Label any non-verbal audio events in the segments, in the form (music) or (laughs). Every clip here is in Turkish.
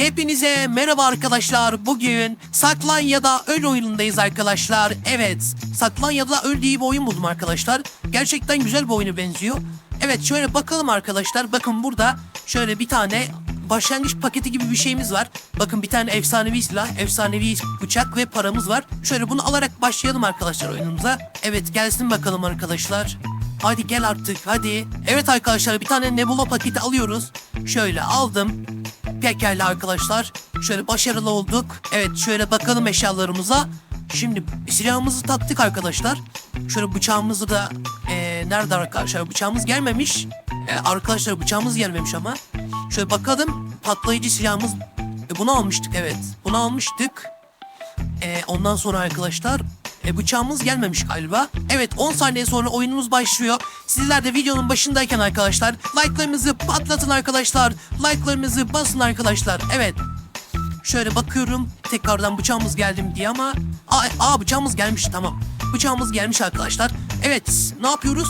Hepinize merhaba arkadaşlar. Bugün Saklan ya da Öl oyunundayız arkadaşlar. Evet, Saklan ya da Öl diye bir oyun buldum arkadaşlar. Gerçekten güzel bir oyuna benziyor. Evet, şöyle bakalım arkadaşlar. Bakın burada şöyle bir tane başlangıç paketi gibi bir şeyimiz var. Bakın bir tane efsanevi silah, efsanevi bıçak ve paramız var. Şöyle bunu alarak başlayalım arkadaşlar oyunumuza. Evet, gelsin bakalım arkadaşlar. Hadi gel artık hadi. Evet arkadaşlar bir tane Nebula paketi alıyoruz. Şöyle aldım. Pekala arkadaşlar. Şöyle başarılı olduk. Evet şöyle bakalım eşyalarımıza. Şimdi silahımızı taktık arkadaşlar. Şöyle bıçağımızı da eee, nerede arkadaşlar bıçağımız gelmemiş. Eee, arkadaşlar bıçağımız gelmemiş ama. Şöyle bakalım patlayıcı silahımız. E, bunu almıştık evet. Bunu almıştık. Ee, ondan sonra arkadaşlar e, bıçağımız gelmemiş galiba. Evet 10 saniye sonra oyunumuz başlıyor. Sizler de videonun başındayken arkadaşlar like'larınızı patlatın arkadaşlar. Like'larınızı basın arkadaşlar. Evet. Şöyle bakıyorum tekrardan bıçağımız geldi mi diye ama aa, aa bıçağımız gelmiş tamam. Bıçağımız gelmiş arkadaşlar. Evet ne yapıyoruz?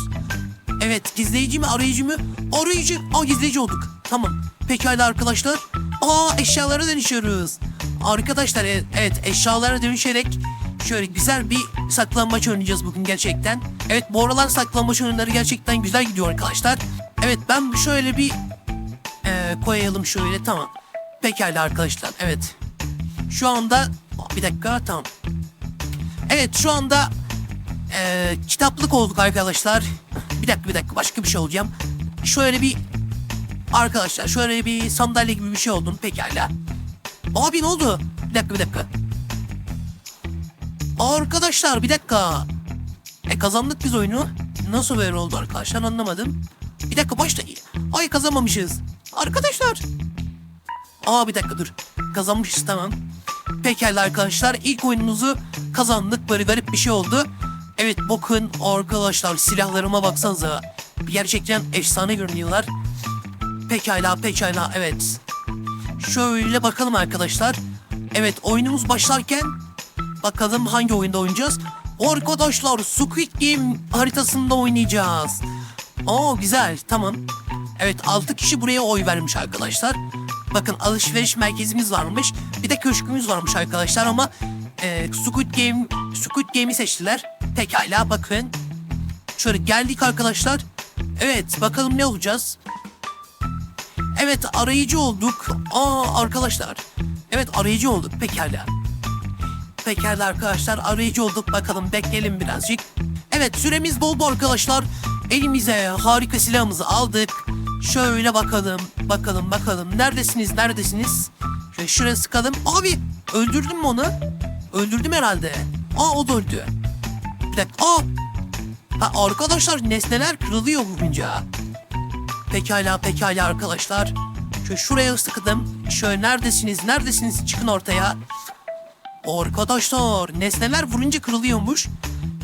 Evet gizleyici mi arayıcı mı? Arayıcı. Aa gizleyici olduk. Tamam. Pekala arkadaşlar. Aa eşyalara dönüşüyoruz. Arkadaşlar e- evet eşyalara dönüşerek şöyle güzel bir saklanmaç oynayacağız bugün gerçekten. Evet bu aralar saklanmaç oyunları gerçekten güzel gidiyor arkadaşlar. Evet ben şöyle bir e, koyalım şöyle tamam. Pekala arkadaşlar evet. Şu anda bir dakika tamam. Evet şu anda ee, kitaplık olduk arkadaşlar. Bir dakika bir dakika başka bir şey olacağım. Şöyle bir arkadaşlar şöyle bir sandalye gibi bir şey oldum pekala. Abi ne oldu? Bir dakika bir dakika. Arkadaşlar bir dakika. E kazandık biz oyunu. Nasıl böyle oldu arkadaşlar anlamadım. Bir dakika başta. Ay kazanmamışız. Arkadaşlar. Aa bir dakika dur. Kazanmışız tamam. Pekala arkadaşlar ilk oyunumuzu kazandık. Böyle garip bir şey oldu. Evet bakın arkadaşlar silahlarıma baksanıza. Gerçekten efsane görünüyorlar. Pekala pekala evet. Şöyle bakalım arkadaşlar. Evet oyunumuz başlarken bakalım hangi oyunda oynayacağız. Arkadaşlar Squid Game haritasında oynayacağız. Oo güzel tamam. Evet 6 kişi buraya oy vermiş arkadaşlar. Bakın alışveriş merkezimiz varmış. Bir de köşkümüz varmış arkadaşlar ama e, Squid Game Squid Game'i seçtiler. Pekala bakın. Şöyle geldik arkadaşlar. Evet bakalım ne olacağız. Evet arayıcı olduk. Aa arkadaşlar. Evet arayıcı olduk pekala. Pekala arkadaşlar arayıcı olduk bakalım bekleyelim birazcık. Evet süremiz doldu arkadaşlar. Elimize harika silahımızı aldık. Şöyle bakalım bakalım bakalım neredesiniz neredesiniz? Şöyle şuraya sıkalım. Abi öldürdün mü onu? Öldürdüm herhalde. Aa o da öldü. Bir dakika. Aa! Ha, arkadaşlar nesneler kırılıyor vurunca. Pekala pekala arkadaşlar. Şöyle şuraya sıkdım. Şöyle neredesiniz neredesiniz çıkın ortaya. Arkadaşlar nesneler vurunca kırılıyormuş.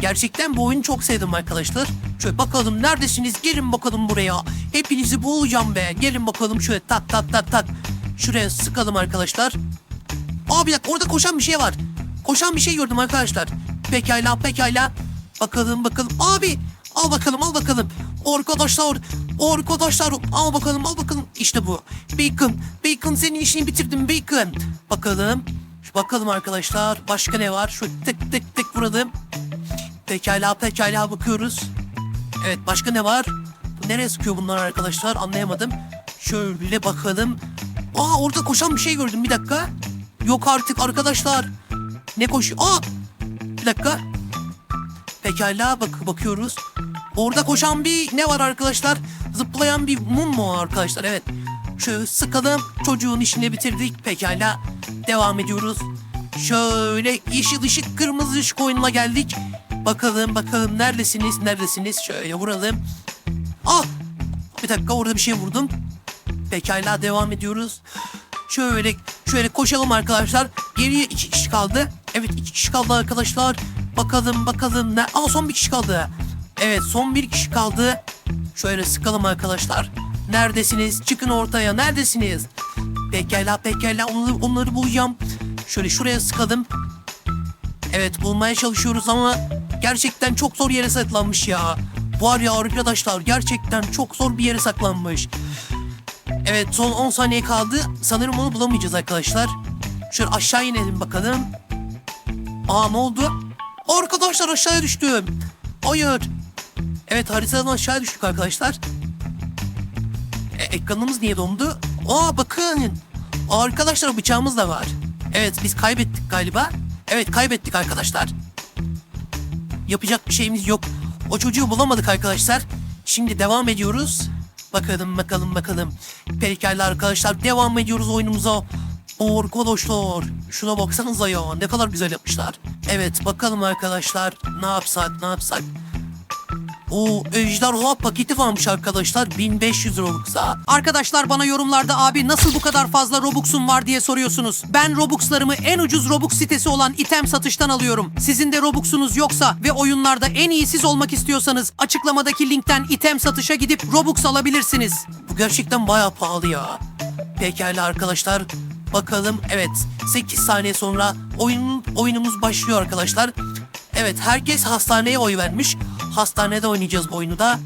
Gerçekten bu oyunu çok sevdim arkadaşlar. Şöyle bakalım neredesiniz gelin bakalım buraya. Hepinizi bulacağım be. Gelin bakalım şöyle tak tak tak tak. Şuraya sıkalım arkadaşlar. Aa bir dakika orada koşan bir şey var. Koşan bir şey gördüm arkadaşlar. Pekala pekala. Bakalım bakalım. Abi al bakalım al bakalım. Arkadaşlar arkadaşlar al bakalım al bakalım. İşte bu. Bacon. Bacon senin işini bitirdim Bacon. Bakalım. Şu bakalım arkadaşlar. Başka ne var? Şu tık tık tık vuralım. Pekala pekala bakıyoruz. Evet başka ne var? Nereye sıkıyor bunlar arkadaşlar anlayamadım. Şöyle bakalım. Aa orada koşan bir şey gördüm bir dakika. Yok artık arkadaşlar. Ne koşuyor? Aa! Bir dakika. Pekala bak bakıyoruz. Orada koşan bir ne var arkadaşlar? Zıplayan bir mum mu arkadaşlar? Evet. Şöyle sıkalım. Çocuğun işini bitirdik. Pekala. Devam ediyoruz. Şöyle yeşil ışık kırmızı ışık oyununa geldik. Bakalım bakalım neredesiniz neredesiniz? Şöyle vuralım. Ah! Bir dakika orada bir şey vurdum. Pekala devam ediyoruz. Şöyle şöyle koşalım arkadaşlar. Geriye iki kişi kaldı. Evet iki kişi kaldı arkadaşlar. Bakalım bakalım. Ne? Aa son bir kişi kaldı. Evet son bir kişi kaldı. Şöyle sıkalım arkadaşlar. Neredesiniz? Çıkın ortaya. Neredesiniz? Pekala pekala onları, onları bulacağım. Şöyle şuraya sıkalım. Evet bulmaya çalışıyoruz ama gerçekten çok zor yere saklanmış ya. Var ya arkadaşlar gerçekten çok zor bir yere saklanmış. Evet son 10 saniye kaldı. Sanırım onu bulamayacağız arkadaşlar. Şöyle aşağı inelim bakalım. Aa ne oldu? Arkadaşlar aşağıya düştüm. Hayır. Evet haritadan aşağı düştük arkadaşlar. E, ekranımız niye dondu? Aa bakın. Arkadaşlar bıçağımız da var. Evet biz kaybettik galiba. Evet kaybettik arkadaşlar. Yapacak bir şeyimiz yok. O çocuğu bulamadık arkadaşlar. Şimdi devam ediyoruz. Bakalım bakalım bakalım. Pekala arkadaşlar devam ediyoruz oyunumuza. Arkadaşlar şuna baksanıza ya ne kadar güzel yapmışlar. Evet bakalım arkadaşlar ne yapsak ne yapsak. O ejderha paketi varmış arkadaşlar 1500 Robux'a. Arkadaşlar bana yorumlarda abi nasıl bu kadar fazla Robux'um var diye soruyorsunuz. Ben Robux'larımı en ucuz Robux sitesi olan item satıştan alıyorum. Sizin de Robux'unuz yoksa ve oyunlarda en iyi siz olmak istiyorsanız açıklamadaki linkten item satışa gidip Robux alabilirsiniz. Bu gerçekten bayağı pahalı ya. Pekala arkadaşlar. Bakalım evet 8 saniye sonra oyun, oyunumuz başlıyor arkadaşlar. Evet herkes hastaneye oy vermiş. Hastanede oynayacağız bu oyunu da.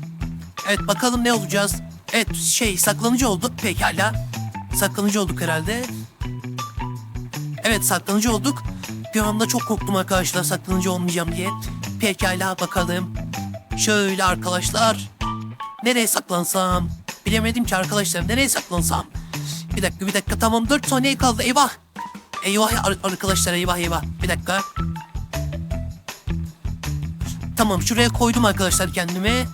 Evet bakalım ne olacağız. Evet şey saklanıcı olduk pekala. Saklanıcı olduk herhalde. Evet saklanıcı olduk. Bir anda çok korktum arkadaşlar saklanıcı olmayacağım diye. Pekala bakalım. Şöyle arkadaşlar. Nereye saklansam? Bilemedim ki arkadaşlar nereye saklansam? Bir dakika bir dakika tamam 4 saniye kaldı eyvah. Eyvah ar- arkadaşlar eyvah eyvah. Bir dakika. Tamam şuraya koydum arkadaşlar kendimi.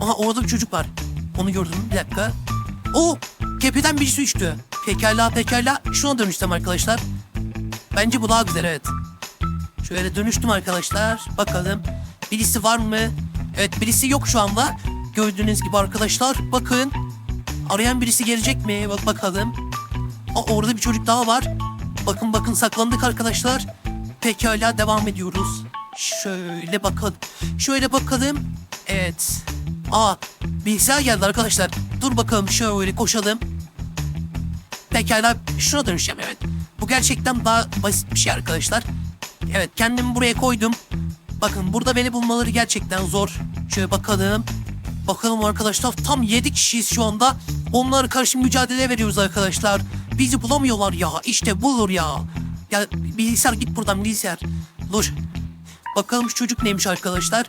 Aha orada bir çocuk var. Onu gördüm bir dakika. O kepeden birisi düştü. Pekala pekala şuna dönüştüm arkadaşlar. Bence bu daha güzel evet. Şöyle dönüştüm arkadaşlar. Bakalım birisi var mı? Evet birisi yok şu anda. Gördüğünüz gibi arkadaşlar bakın. Arayan birisi gelecek mi? Bak bakalım. Aa, orada bir çocuk daha var. Bakın bakın saklandık arkadaşlar. Pekala devam ediyoruz. Şöyle bakalım. Şöyle bakalım. Evet. Aa bilgisayar geldi arkadaşlar. Dur bakalım şöyle koşalım. Pekala şuna dönüşeceğim evet. Bu gerçekten daha basit bir şey arkadaşlar. Evet kendimi buraya koydum. Bakın burada beni bulmaları gerçekten zor. Şöyle bakalım. Bakalım arkadaşlar tam 7 kişiyiz şu anda. Onlara karşı mücadele veriyoruz arkadaşlar. Bizi bulamıyorlar ya. İşte bulur ya. Ya bilgisayar git buradan bilgisayar. Dur. Bakalım şu çocuk neymiş arkadaşlar.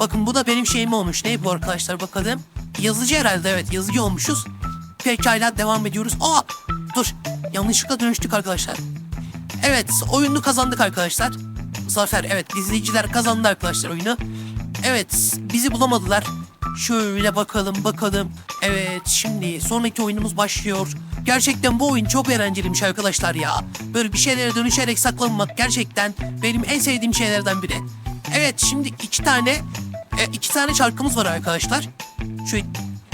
Bakın bu da benim şeyim olmuş. Ne bu arkadaşlar bakalım. Yazıcı herhalde evet yazıcı olmuşuz. Pekala devam ediyoruz. Aa dur. Yanlışlıkla dönüştük arkadaşlar. Evet oyunu kazandık arkadaşlar. Zafer evet izleyiciler kazandı arkadaşlar oyunu. Evet bizi bulamadılar. Şöyle bakalım bakalım. Evet şimdi sonraki oyunumuz başlıyor. Gerçekten bu oyun çok eğlenceliymiş arkadaşlar ya. Böyle bir şeylere dönüşerek saklanmak gerçekten benim en sevdiğim şeylerden biri. Evet şimdi iki tane e, iki tane çarkımız var arkadaşlar. Şu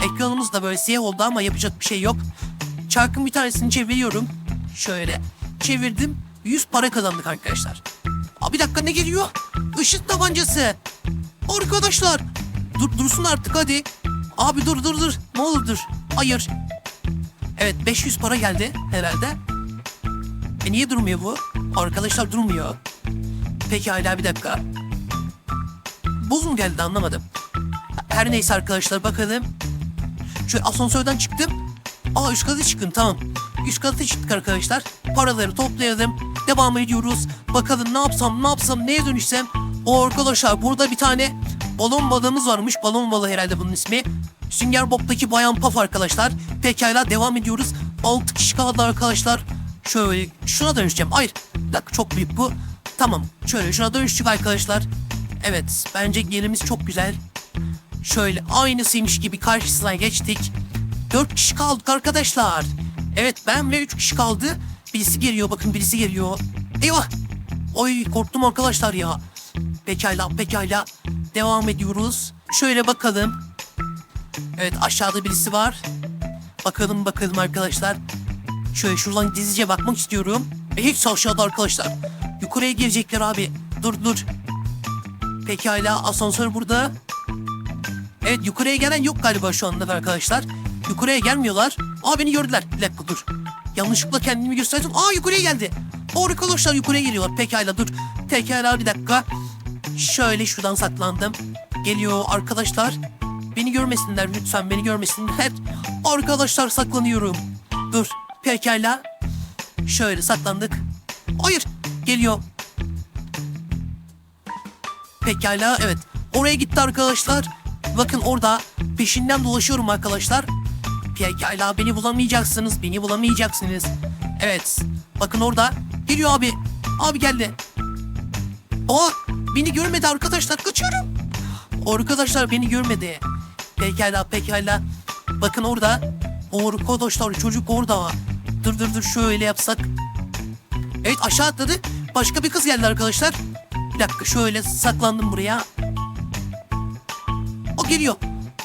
ekranımız da böyle siyah oldu ama yapacak bir şey yok. Çarkın bir tanesini çeviriyorum. Şöyle çevirdim. 100 para kazandık arkadaşlar. Aa, bir dakika ne geliyor? Işık tabancası. Arkadaşlar. Dur dursun artık hadi. Abi dur dur dur. Ne olur dur. Hayır. Evet 500 para geldi herhalde. E niye durmuyor bu? Arkadaşlar durmuyor. Peki hala bir dakika. Buz mu geldi anlamadım. Her neyse arkadaşlar bakalım. Şöyle asansörden çıktım. Aa üst kata çıkın tamam. Üst kata çıktık arkadaşlar. Paraları toplayalım. Devam ediyoruz. Bakalım ne yapsam ne yapsam neye dönüşsem. O arkadaşlar burada bir tane balon balığımız varmış. Balon balığı herhalde bunun ismi. Sünger Bob'taki Bayan Paf arkadaşlar. Pekala devam ediyoruz. 6 kişi kaldı arkadaşlar. Şöyle şuna dönüşeceğim. Hayır. Bir dakika çok büyük bu. Tamam. Şöyle şuna dönüştük arkadaşlar. Evet. Bence yerimiz çok güzel. Şöyle aynısıymış gibi karşısına geçtik. Dört kişi kaldık arkadaşlar. Evet ben ve üç kişi kaldı. Birisi geliyor bakın birisi geliyor. Eyvah. Oy korktum arkadaşlar ya. Pekala pekala. Devam ediyoruz. Şöyle bakalım. Evet aşağıda birisi var. Bakalım bakalım arkadaşlar. Şöyle şuradan dizice bakmak istiyorum. E, hepsi aşağıda arkadaşlar. Yukarıya gelecekler abi. Dur dur. Pekala asansör burada. Evet yukarıya gelen yok galiba şu anda arkadaşlar. Yukarıya gelmiyorlar. Aa beni gördüler. Bir dakika dur. Yanlışlıkla kendimi gösterdim. Aa yukarıya geldi. O arkadaşlar yukarıya geliyorlar. Pekala dur. Pekala bir dakika. Şöyle şuradan saklandım. Geliyor arkadaşlar. Beni görmesinler lütfen beni görmesinler. (laughs) Arkadaşlar saklanıyorum. Dur pekala. Şöyle saklandık. Hayır geliyor. Pekala evet. Oraya gitti arkadaşlar. Bakın orada peşinden dolaşıyorum arkadaşlar. Pekala beni bulamayacaksınız. Beni bulamayacaksınız. Evet. Bakın orada. Geliyor abi. Abi geldi. Aa beni görmedi arkadaşlar. Kaçıyorum. Arkadaşlar beni görmedi. Pekala pekala. Bakın orada. Arkadaşlar çocuk orada. Dur dur dur şöyle yapsak. Evet aşağı atladı. Başka bir kız geldi arkadaşlar. Bir dakika şöyle saklandım buraya. O geliyor.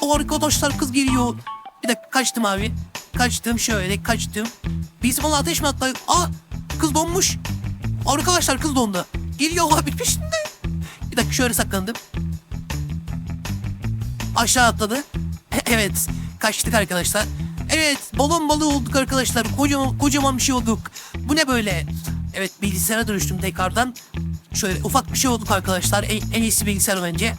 O arkadaşlar kız geliyor. Bir dakika kaçtım abi. Kaçtım şöyle kaçtım. Bizim ona ateş mi attı? Aa kız donmuş. Arkadaşlar kız dondu. Geliyor abi peşinde. Dakika şöyle saklandım. Aşağı atladı. (laughs) evet kaçtık arkadaşlar. Evet balon balığı olduk arkadaşlar. Kocaman, kocaman bir şey olduk. Bu ne böyle? Evet bilgisayara dönüştüm tekrardan. Şöyle ufak bir şey olduk arkadaşlar. En, en iyisi bilgisayar bence.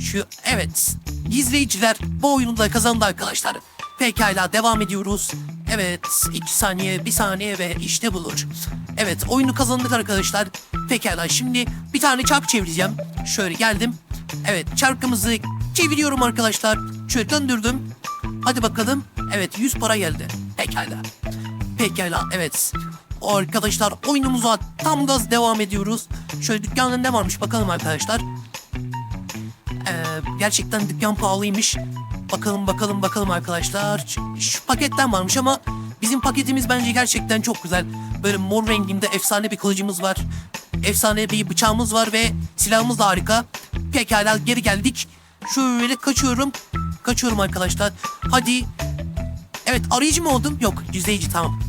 Şu evet. İzleyiciler bu oyunu da kazandı arkadaşlar. Pekala devam ediyoruz. Evet 2 saniye 1 saniye ve işte bulur. Evet oyunu kazandık arkadaşlar. Pekala şimdi bir tane çark çevireceğim. Şöyle geldim. Evet çarkımızı çeviriyorum arkadaşlar. Şöyle döndürdüm. Hadi bakalım. Evet 100 para geldi. Pekala. Pekala evet. Arkadaşlar oyunumuza tam gaz devam ediyoruz. Şöyle dükkanın ne varmış bakalım arkadaşlar. Ee, gerçekten dükkan pahalıymış. Bakalım bakalım bakalım arkadaşlar. Şu paketten varmış ama bizim paketimiz bence gerçekten çok güzel. Böyle mor renginde efsane bir kılıcımız var. Efsane bir bıçağımız var ve silahımız da harika. Pekala geri geldik. Şöyle kaçıyorum. Kaçıyorum arkadaşlar. Hadi. Evet arayıcı mı oldum? Yok izleyici tamam.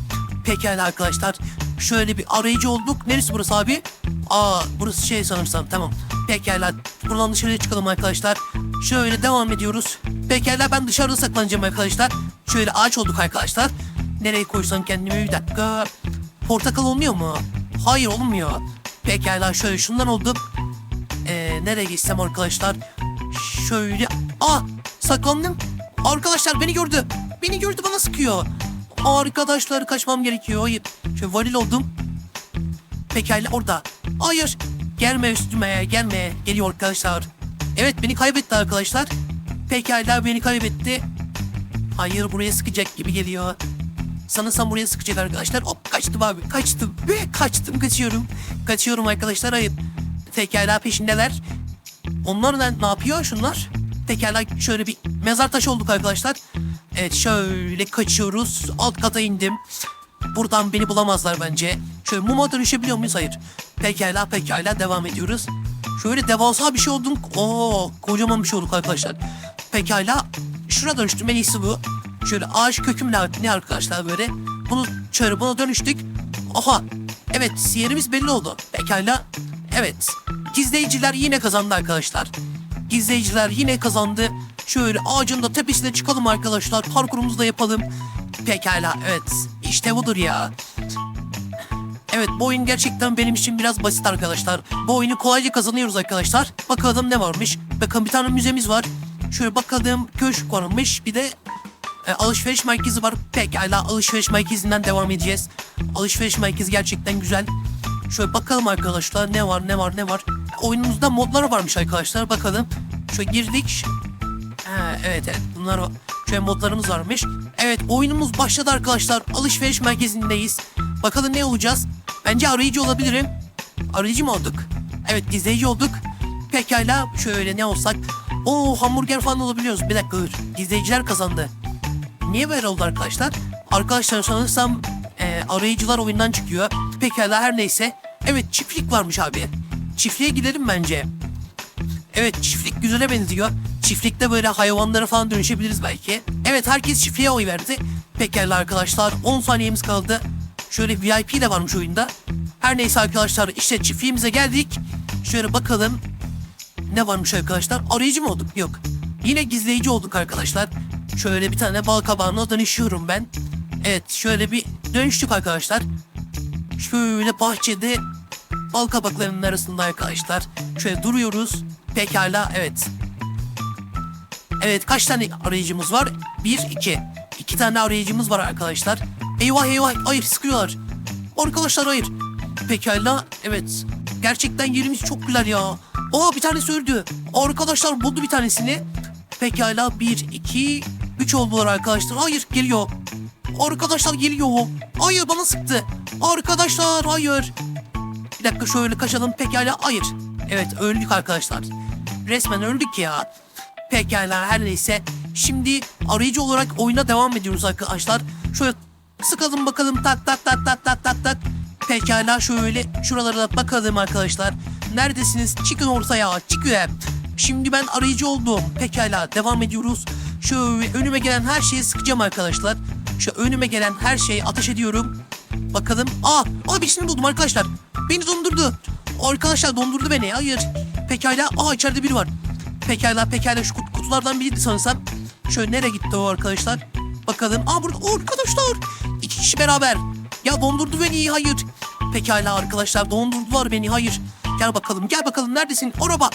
Pekala arkadaşlar. Şöyle bir arayıcı olduk. Neresi burası abi? Aa burası şey sanırsam tamam. Pekala buradan dışarıya çıkalım arkadaşlar. Şöyle devam ediyoruz. Pekala ben dışarıda saklanacağım arkadaşlar. Şöyle ağaç olduk arkadaşlar. Nereye koysam kendimi bir dakika. Portakal olmuyor mu? Hayır olmuyor. Pekala şöyle şundan oldum. Ee, nereye gitsem arkadaşlar? Şöyle... Aa saklandım. Arkadaşlar beni gördü. Beni gördü bana sıkıyor. Arkadaşlar kaçmam gerekiyor. Hayır. Şöyle varil oldum. Pekala orada. Hayır. Gelme üstüme gelme. Geliyor arkadaşlar. Evet beni kaybetti arkadaşlar. Pekala beni kaybetti. Hayır buraya sıkacak gibi geliyor. Sanırsam buraya sıkacak arkadaşlar. Hop kaçtım abi. Kaçtım. Ve kaçtım kaçıyorum. Kaçıyorum arkadaşlar hayır. Pekala peşindeler. Onlar ne, ne yapıyor şunlar? Pekala şöyle bir mezar taşı olduk arkadaşlar. Evet şöyle kaçıyoruz. Alt kata indim. Buradan beni bulamazlar bence. Şöyle muma dönüşebiliyor muyuz? Hayır. Pekala pekala devam ediyoruz. Şöyle devasa bir şey olduk. Oo kocaman bir şey olduk arkadaşlar. Pekala şuna dönüştüm en iyisi bu. Şöyle ağaç kökümle ne arkadaşlar böyle. Bunu şöyle buna dönüştük. Oha. Evet yerimiz belli oldu. Pekala. Evet. Gizleyiciler yine kazandı arkadaşlar. Gizleyiciler yine kazandı. Şöyle ağacın da tepesine çıkalım arkadaşlar. Parkurumuzu da yapalım. Pekala evet. İşte budur ya. Evet bu oyun gerçekten benim için biraz basit arkadaşlar. Bu oyunu kolayca kazanıyoruz arkadaşlar. Bakalım ne varmış. Bakın bir tane müzemiz var. Şöyle bakalım köşk varmış. Bir de e, alışveriş merkezi var. Pekala alışveriş merkezinden devam edeceğiz. Alışveriş merkezi gerçekten güzel. Şöyle bakalım arkadaşlar ne var ne var ne var. Oyunumuzda modlar varmış arkadaşlar bakalım. Şöyle girdik. Evet evet bunlar var. Şöyle modlarımız varmış. Evet oyunumuz başladı arkadaşlar. Alışveriş merkezindeyiz. Bakalım ne olacağız? Bence arayıcı olabilirim. Arayıcı mı olduk? Evet gizleyici olduk. Pekala şöyle ne olsak? Oo hamburger falan olabiliyoruz. Bir dakika dur. Gizleyiciler kazandı. Niye böyle oldu arkadaşlar? Arkadaşlar sanırsam e, arayıcılar oyundan çıkıyor. Pekala her neyse. Evet çiftlik varmış abi. Çiftliğe gidelim bence. Evet çiftlik güzele benziyor. Çiftlikte böyle hayvanlara falan dönüşebiliriz belki. Evet herkes çiftliğe oy verdi. Pekala arkadaşlar 10 saniyemiz kaldı. Şöyle VIP de varmış oyunda. Her neyse arkadaşlar işte çiftliğimize geldik. Şöyle bakalım. Ne varmış arkadaşlar? Arayıcı mı olduk? Yok. Yine gizleyici olduk arkadaşlar. Şöyle bir tane bal kabağına dönüşüyorum ben. Evet şöyle bir dönüştük arkadaşlar. Şöyle bahçede bal kabaklarının arasında arkadaşlar. Şöyle duruyoruz. Pekala evet. Evet kaç tane arayıcımız var? Bir, iki. İki tane arayıcımız var arkadaşlar. Eyvah eyvah hayır sıkıyorlar. Arkadaşlar hayır. Pekala evet. Gerçekten yerimiz çok güzel ya. Aa bir tanesi öldü. Arkadaşlar buldu bir tanesini. Pekala bir, iki, üç oldular arkadaşlar. Hayır geliyor. Arkadaşlar geliyor. Hayır bana sıktı. Arkadaşlar hayır. Bir dakika şöyle kaçalım. Pekala hayır. Evet öldük arkadaşlar. Resmen öldük ya. Pekala her neyse. Şimdi arayıcı olarak oyuna devam ediyoruz arkadaşlar. Şöyle sıkalım bakalım tak tak tak tak tak tak tak. Pekala şöyle şuralara da bakalım arkadaşlar. Neredesiniz? Çıkın ortaya. Çıkın. Şimdi ben arayıcı oldum. Pekala devam ediyoruz. Şöyle önüme gelen her şeyi sıkacağım arkadaşlar. Şu önüme gelen her şeyi ateş ediyorum. Bakalım. Aa, aa birisini buldum arkadaşlar. Beni dondurdu. Arkadaşlar dondurdu beni. Hayır. Pekala. Aa içeride biri var. Pekala pekala şu kut- kutulardan biriydi sanırsam. Şöyle nereye gitti o arkadaşlar? Bakalım. Aa burada o arkadaşlar. İki kişi beraber. Ya dondurdu beni. Hayır. Pekala arkadaşlar dondurdular beni. Hayır. Gel bakalım. Gel bakalım. Neredesin? Araba.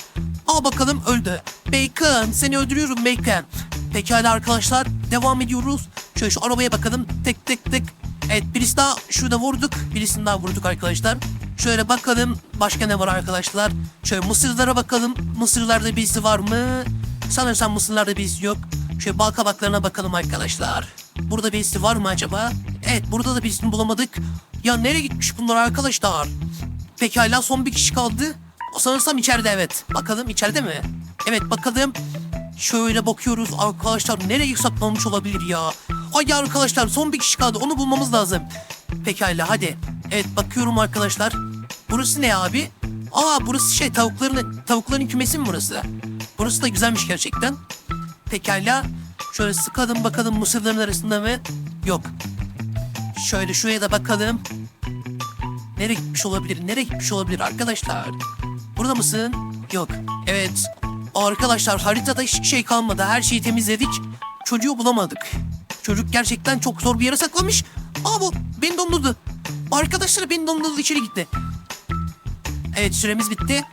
Al bakalım öldü. Bacon. Seni öldürüyorum Bacon. Pekala arkadaşlar. Devam ediyoruz. Şöyle şu arabaya bakalım. Tık tık tık. Evet birisi daha şurada vurduk. Birisini daha vurduk arkadaşlar. Şöyle bakalım başka ne var arkadaşlar. Şöyle mısırlara bakalım. Mısırlarda birisi var mı? Sanırsam mısırlarda birisi yok. Şöyle bal kabaklarına bakalım arkadaşlar. Burada birisi var mı acaba? Evet burada da birisini bulamadık. Ya nereye gitmiş bunlar arkadaşlar? Pekala son bir kişi kaldı. O sanırsam içeride evet. Bakalım içeride mi? Evet bakalım. Şöyle bakıyoruz arkadaşlar nereye saklanmış olabilir ya? Hadi arkadaşlar son bir kişi kaldı onu bulmamız lazım. Pekala hadi. Evet bakıyorum arkadaşlar. Burası ne abi? Aa burası şey tavukların tavukların kümesi mi burası? Burası da güzelmiş gerçekten. Pekala. Şöyle sıkalım bakalım mısırların arasında mı? Yok. Şöyle şuraya da bakalım. Nereye gitmiş olabilir? Nereye gitmiş olabilir arkadaşlar? Burada mısın? Yok. Evet. Arkadaşlar haritada hiç şey kalmadı. Her şeyi temizledik. Çocuğu bulamadık. Çocuk gerçekten çok zor bir yere saklamış. Aa bu beni dondurdu. Arkadaşlar beni dondurdu içeri gitti. Evet süremiz bitti.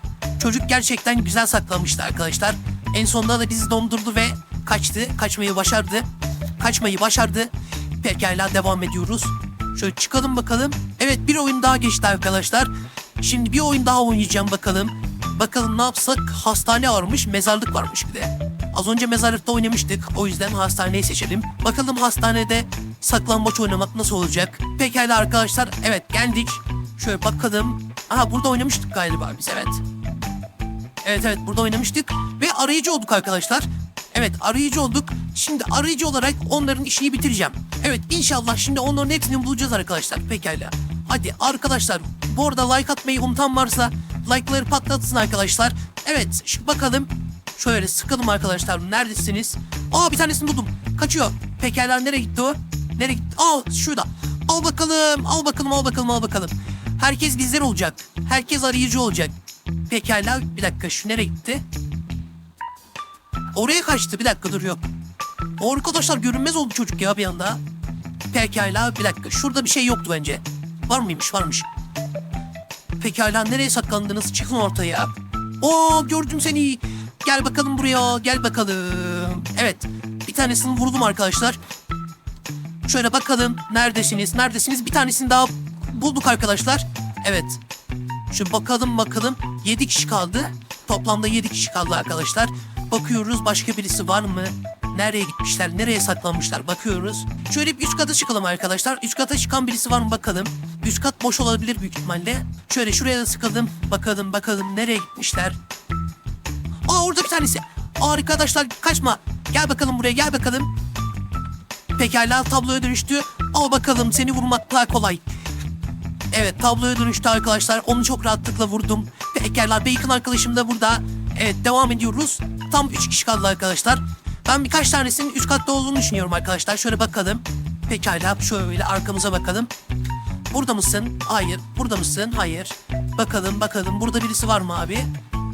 Çocuk gerçekten güzel saklamıştı arkadaşlar. En sonunda da bizi dondurdu ve kaçtı. Kaçmayı başardı. Kaçmayı başardı. Pekala devam ediyoruz. Şöyle çıkalım bakalım. Evet bir oyun daha geçti arkadaşlar. Şimdi bir oyun daha oynayacağım bakalım. Bakalım ne yapsak? Hastane varmış, mezarlık varmış bir de. Az önce mezarlıkta oynamıştık. O yüzden hastaneyi seçelim. Bakalım hastanede saklambaç oynamak nasıl olacak? Pekala arkadaşlar. Evet geldik. Şöyle bakalım. Aha burada oynamıştık galiba biz evet. Evet evet burada oynamıştık ve arayıcı olduk arkadaşlar. Evet arayıcı olduk. Şimdi arayıcı olarak onların işini bitireceğim. Evet inşallah şimdi onların hepsini bulacağız arkadaşlar. Pekala. Hadi arkadaşlar bu arada like atmayı unutan varsa like'ları patlatsın arkadaşlar. Evet şimdi bakalım. Şöyle sıkalım arkadaşlar. Neredesiniz? Aa bir tanesini buldum. Kaçıyor. Pekala nereye gitti o? Nereye gitti? Aa şurada. Al bakalım. Al bakalım al bakalım al bakalım. Herkes bizden olacak. Herkes arayıcı olacak. Pekala bir dakika şu nereye gitti? Oraya kaçtı bir dakika dur yok. Arkadaşlar görünmez oldu çocuk ya bir anda. Pekala bir dakika şurada bir şey yoktu bence. Var mıymış varmış. Pekala nereye saklandınız çıkın ortaya. Oo gördüm seni. Gel bakalım buraya gel bakalım. Evet bir tanesini vurdum arkadaşlar. Şöyle bakalım neredesiniz neredesiniz bir tanesini daha bulduk arkadaşlar. Evet şu bakalım bakalım. 7 kişi kaldı. Toplamda 7 kişi kaldı arkadaşlar. Bakıyoruz başka birisi var mı? Nereye gitmişler? Nereye saklanmışlar? Bakıyoruz. Şöyle bir üst kata çıkalım arkadaşlar. Üst kata çıkan birisi var mı bakalım. Üst kat boş olabilir büyük ihtimalle. Şöyle şuraya da sıkalım. Bakalım bakalım nereye gitmişler. Aa orada bir tanesi. Aa, arkadaşlar kaçma. Gel bakalım buraya gel bakalım. Pekala tabloya dönüştü. Al bakalım seni vurmak daha kolay. Evet tabloya dönüştü arkadaşlar. Onu çok rahatlıkla vurdum. Pekala Bacon arkadaşım da burada. Evet devam ediyoruz. Tam 3 kişi kaldı arkadaşlar. Ben birkaç tanesinin üst katta olduğunu düşünüyorum arkadaşlar. Şöyle bakalım. Pekala şöyle arkamıza bakalım. Burada mısın? Hayır. Burada mısın? Hayır. Bakalım bakalım. Burada birisi var mı abi?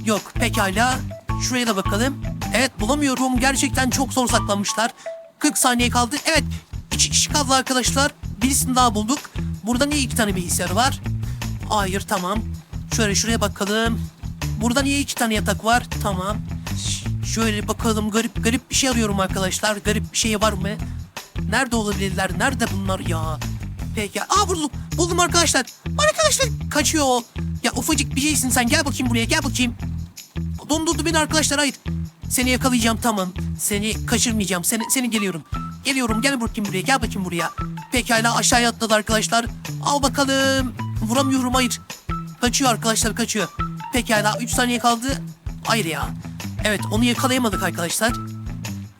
Yok. Pekala. Şuraya da bakalım. Evet bulamıyorum. Gerçekten çok zor saklanmışlar. 40 saniye kaldı. Evet. iki kişi kaldı arkadaşlar. Birisini daha bulduk. Burada niye iki tane bilgisayar var? Hayır tamam. Şöyle şuraya bakalım. Burada niye iki tane yatak var? Tamam. Şöyle bakalım garip garip bir şey arıyorum arkadaşlar. Garip bir şey var mı? Nerede olabilirler? Nerede bunlar ya? Peki. Aa buldum. Buldum arkadaşlar. Arkadaşlar kaçıyor. Ya ufacık bir şeysin sen. Gel bakayım buraya. Gel bakayım. Dondurdu beni arkadaşlar. Hayır. Seni yakalayacağım tamam. Seni kaçırmayacağım. Seni, seni geliyorum. Geliyorum. Gel bakayım buraya. Gel bakayım buraya. Pekala aşağıya atladı arkadaşlar. Al bakalım. Vuramıyorum hayır. Kaçıyor arkadaşlar kaçıyor. Pekala 3 saniye kaldı. Hayır ya. Evet onu yakalayamadık arkadaşlar.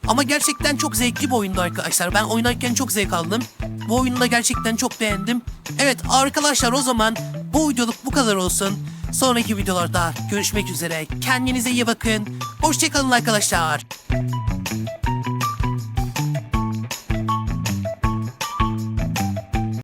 Ama gerçekten çok zevkli bir oyundu arkadaşlar. Ben oynarken çok zevk aldım. Bu oyunu da gerçekten çok beğendim. Evet arkadaşlar o zaman bu videoluk bu kadar olsun. Sonraki videolarda görüşmek üzere. Kendinize iyi bakın. Hoşçakalın arkadaşlar.